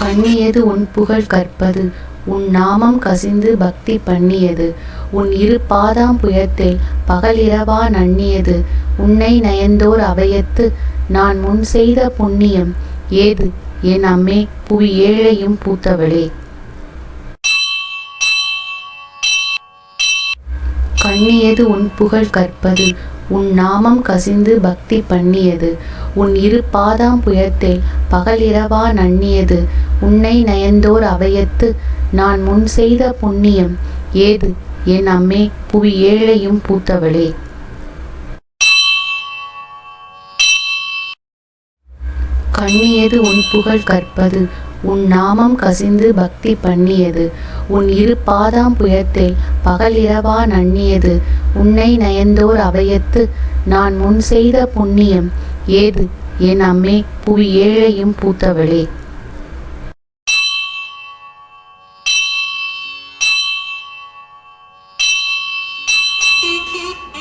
கண்ணியது உன் புகழ் கற்பது. உன் நாமம் கசிந்து பக்தி பண்ணியது. உன் இரு பாதாம் புயத்தில் பகலிரவா நண்ணியது உன்னை நயந்தோர் அவையத்து நான் முன் செய்த புண்ணியம் ஏது? என் அம்மே புவி ஏழையும் பூத்தவளே. கண்ணியது உன் புகழ் கற்பது. உன் நாமம் கசிந்து பக்தி பண்ணியது. உன் இரு பாதாம் புயத்தில் பகலிரவா நண்ணியது உன்னை நயந்தோர் அவையத்து. நான் முன் செய்த புண்ணியம் ஏது? என் அம்மே புவி ஏழையும் பூத்தவளே. கண்ணியது உன் புகழ் கற்பது. உன் நாமம் கசிந்து பக்தி பண்ணியது. உன் இரு பாதாம் புயத்தில் பகலிரவா நண்ணியது உன்னை நயந்தோர் அவையத்து. நான் முன் செய்த புண்ணியம் ஏது? என் அம்மே புவி ஏழையும் பூத்தவளே. keep